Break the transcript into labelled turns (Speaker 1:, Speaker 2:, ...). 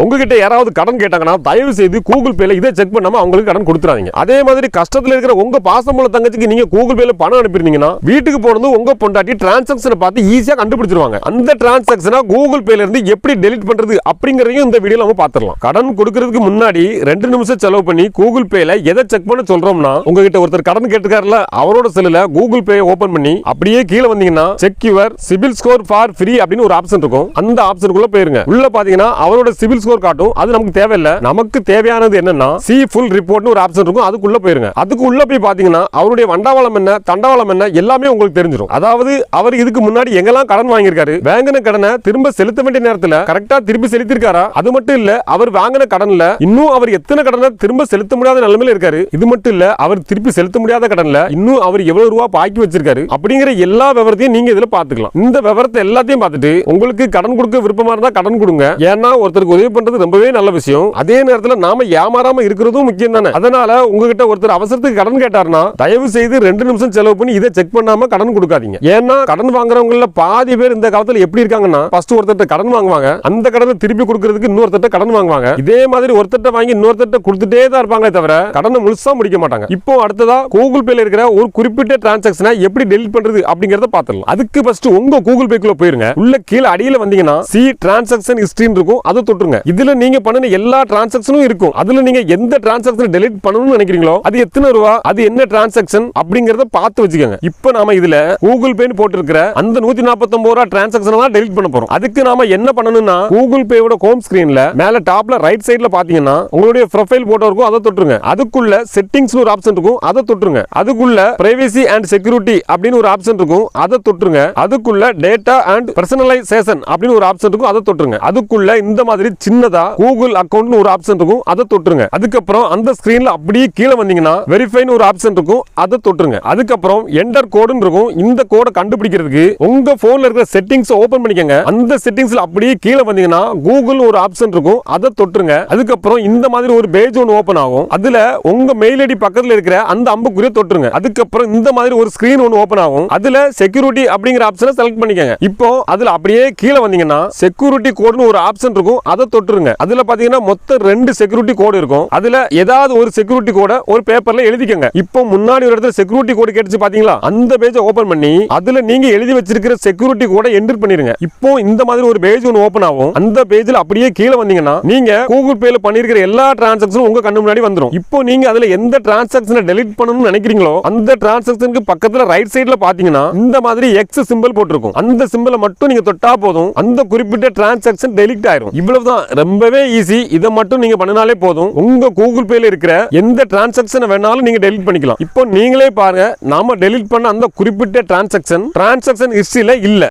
Speaker 1: உங்ககிட்ட யாராவது கடன் கேட்டாங்கன்னா தயவு செய்து கூகுள் பேல இதை செக் பண்ணாம அவங்களுக்கு கடன் கொடுத்துறாங்க அதே மாதிரி கஷ்டத்துல இருக்கிற உங்க பாசமுள்ள தங்கச்சிக்கு நீங்க கூகுள் பேல பணம் அனுப்பிருந்தீங்கன்னா வீட்டுக்கு போனது உங்க பொண்டாட்டி டிரான்சாக்ஷனை பார்த்து ஈஸியா கண்டுபிடிச்சிருவாங்க. அந்த டிரான்சாக்ஷனை கூகுள் பேல இருந்து எப்படி டெலிட் பண்றது அப்படிங்கறதையும் இந்த வீடியோல நம்ம பாத்துடலாம் கடன் கொடுக்கறதுக்கு முன்னாடி ரெண்டு நிமிஷம் செலவு பண்ணி கூகுள் பேல எதை செக் பண்ண சொல்றோம்னா உங்ககிட்ட ஒருத்தர் கடன் கேட்டுக்காருல அவரோட செல்லுல கூகுள் பே ஓபன் பண்ணி அப்படியே கீழே வந்தீங்கன்னா check your CIBIL score for free அப்படின்னு ஒரு ஆப்ஷன் இருக்கும். அந்த ஆப்ஷனுக்குள்ள போயிருங்க. உள்ள பாத்தீங்கன்னா அவரோட சிபில் ஸ்கோர் காட்டும். அது நமக்கு தேவையில்லை. நமக்கு தேவையானது என்னன்னா சி ஃபுல் ரிப்போர்ட்னு ஒரு ஆப்ஷன் இருக்கும். அதுக்குள்ள போயிருங்க. அதுக்கு உள்ள போய் பாத்தீங்கன்னா அவருடைய வண்டாவளம் என்ன தண்டவாளம் என்ன எல்லாமே உங்களுக்கு தெரிஞ்சிடும் அதாவது அவர் இதுக்கு முன்னாடி எங்கெல்லாம் கடன் வாங்கியிருக்காரு வாங்கின கடனை திரும்ப செலுத்த வேண்டிய நேரத்துல கரெக்டா திருப்பி செலுத்திருக்காரா அது மட்டும் இல்ல அவர் வாங்கின கடன்ல இன்னும் அவர் எத்தனை கடனை திரும்ப செலுத்த முடியாத நிலைமையில இருக்காரு? இது மட்டும் இல்ல அவர் திருப்பி செலுத்த முடியாத கடன்ல இன்னும் அவர் எவ்வளவு ரூபா பாக்கி வச்சிருக்காரு? அப்படிங்கிற எல்லா விவரத்தையும் நீங்க இதுல பாத்துக்கலாம் இந்த விவரத்தை எல்லாத்தையும் பார்த்துட்டு உங்களுக்கு கடன் கொடுக்க விருப்பமா இருந்தா கடன் கொடுங்க. ஏன்னா ஒருத்தருக்கு உதவி பண்றது ரொம்பவே நல்ல விஷயம். அதே நேரத்துல நாம ஏமாறாம இருக்கிறதும் முக்கியம் தானே. அதனால உங்ககிட்ட ஒருத்தர் அவசரத்துக்கு கடன் கேட்டாருன்னா தயவு செய்து ரெண்டு நிமிஷம் செலவு பண்ணி இதை செக் பண்ணாம கடன் கொடுக்காதீங்க. ஏன்னா கடன் வாங்குறவங்கள பாதி பேர் இந்த காலத்துல எப்படி இருக்காங்கன்னா ஃபர்ஸ்ட் ஒருத்தர் கடன் வாங்குவாங்க அந்த கடனை திருப்பி கொடுக்கறதுக்கு இன்னொருத்தட்ட கடன் வாங்குவாங்க. இதே மாதிரி ஒருத்தட்ட வாங்கி இன்னொருத்தட்ட கொடுத்துட்டே தான் இருப்பாங்களே தவிர கடனை முழுசா முடிக்க மாட்டாங்க. இப்போ அடுத்ததா கூகுள் பேல இருக்கிற ஒரு குறிப்பிட்ட டிரான்சாக்ஷனை எப்படி டெலிட் பண்றது அப்படிங்கறத பாத்துடலாம். அதுக்கு ஃபர்ஸ்ட் உங்க கூகுள் பேக்குள்ள போயிருங்க. உள்ள கீழே அடியில வந்தீங்கன்னா சி டிரான்சாக்ஷன் ஹிஸ்டரின்னு இருக்கும். அதை தொட்டுருங்க. இதுல நீங்க பண்ணின எல்லா டிரான்சாக்ஷனும் இருக்கும். அதுல நீங்க எந்த டிரான்சாக்ஷன் டெலிட் பண்ணணும்னு நினைக்கிறீங்களோ அது எத்தனை ரூபா அது என்ன டிரான்சாக்ஷன் அப்படிங்கறத பார்த்து வச்சுக்கோங்க. இப்போ நாம இதுல கூகுள் பேன்னு போட்டிருக்கிற அந்த நூத்தி நாற்பத்தொன்பது ரூபா டிரான்சாக்ஷன் தான் டெலிட் பண்ண போறோம். அதுக்கு நாம என்ன பண்ணணும்னா கூகுள் பேவோட ஹோம் ஸ்கிரீன்ல மேல டாப்ல ரைட் சைடுல பாத்தீங்கன்னா உங்களுடைய ப்ரொஃபைல் போட்டோ இருக்கும் அதை தொட்டுருங்க. அதுக்குள்ள செட்டிங்ஸ் ஒரு ஆப்ஷன் இருக்கும் அதை தொட்டுருங்க. அதுக்குள்ள பிரைவசி அண்ட் செக்யூரிட்டி அப்படின்னு ஒரு ஆப்ஷன் இருக்கும் அதை தொட்டுருங்க. அதுக்குள்ள டேட்டா அண்ட் பர்சனலைசேஷன் அப்படின்னு ஒரு ஆப்ஷன் இருக்கும் அதை தொட்டுருங்க. அதுக்குள்ள இந்த மாதிரி சின்னதா கூகுள் அக்கவுண்ட்னு ஒரு ஆப்ஷன் இருக்கும் அதை தொட்டுருங்க. அதுக்கப்புறம் அந்த ஸ்கிரீன்ல அப்படியே கீழே வந்தீங்கன்னா வெரிஃபைன்னு ஒரு ஆப்ஷன் இருக்கும் அதை தொட்டுருங்க. அதுக்கப்புறம் என்டர் கோடுன்னு இருக்கும். இந்த கோடை கண்டுபிடிக்கிறதுக்கு உங்க போன்ல இருக்கிற செட்டிங்ஸ் ஓபன் பண்ணிக்கங்க. அந்த செட்டிங்ஸ்ல அப்படியே கீழே வந்தீங்கன்னா கூகுள் ஒரு ஆப்ஷன் இருக்கும் அதை தொட்டுருங்க. அதுக்கப்புறம் இந்த மாதிரி ஒரு பேஜ் ஒன்று ஓபன் ஆகும். அதுல உங்க மெயில் ஐடி பக்கத்துல இருக்கிற அந்த அம்புக்குரிய தொட்டுருங்க. அதுக்கப்புறம் இந்த மாதிரி ஒரு ஸ்கிரீன் ஒன்று ஓபன் ஆகும். அதுல செக்யூரிட்டி அப்படிங்கிற ஆப்ஷனை செலக்ட் பண்ணிக்கங்க. இப்போ அதுல அப்படியே கீழே வந்தீங்கன்னா செக்யூரிட்டி கோடுன்னு ஒரு ஆப்ஷன் இருக்கும் அதை தொட்டு போட்டுருங்க அதுல பாத்தீங்கன்னா மொத்தம் ரெண்டு செக்யூரிட்டி கோடு இருக்கும். அதுல ஏதாவது ஒரு செக்யூரிட்டி கோட ஒரு பேப்பர்ல எழுதிக்கங்க. இப்போ முன்னாடி ஒரு இடத்துல செக்யூரிட்டி கோடு கேட்டுச்சு பாத்தீங்களா? அந்த பேஜை ஓபன் பண்ணி அதுல நீங்க எழுதி வச்சிருக்கிற செக்யூரிட்டி கோட என்டர் பண்ணிருங்க. இப்போ இந்த மாதிரி ஒரு பேஜ் ஒன்று ஓபன் ஆகும். அந்த பேஜ்ல அப்படியே கீழே வந்தீங்கன்னா நீங்க கூகுள் பேல பண்ணிருக்கிற எல்லா டிரான்சாக்சனும் உங்க கண்ணு முன்னாடி வந்துடும் இப்போ நீங்க அதுல எந்த டிரான்சாக்சனை டெலிட் பண்ணணும்னு நினைக்கிறீங்களோ அந்த டிரான்சாக்சனுக்கு பக்கத்துல ரைட் சைடுல பாத்தீங்கன்னா இந்த மாதிரி எக்ஸ் சிம்பிள் போட்டிருக்கும். அந்த சிம்பிளை மட்டும் நீங்க தொட்டா போதும். அந்த குறிப்பிட்ட டிரான்சாக்சன் டெலிட் ஆயிரும். இவ்வளவுதான். ரொம்பவே ஈஸி இதை மட்டும் நீங்க பண்ணினாலே போதும். உங்க கூகுள் பேல இருக்கிற எந்த டிரான்சாக்ஷனை வேணாலும் நீங்க டெலிட் பண்ணிக்கலாம். இப்போ நீங்களே பாருங்க நாம டெலிட் பண்ண அந்த குறிப்பிட்ட டிரான்சாக்ஷன் டிரான்சாக்ஷன் ஹிஸ்டரியில இல்ல.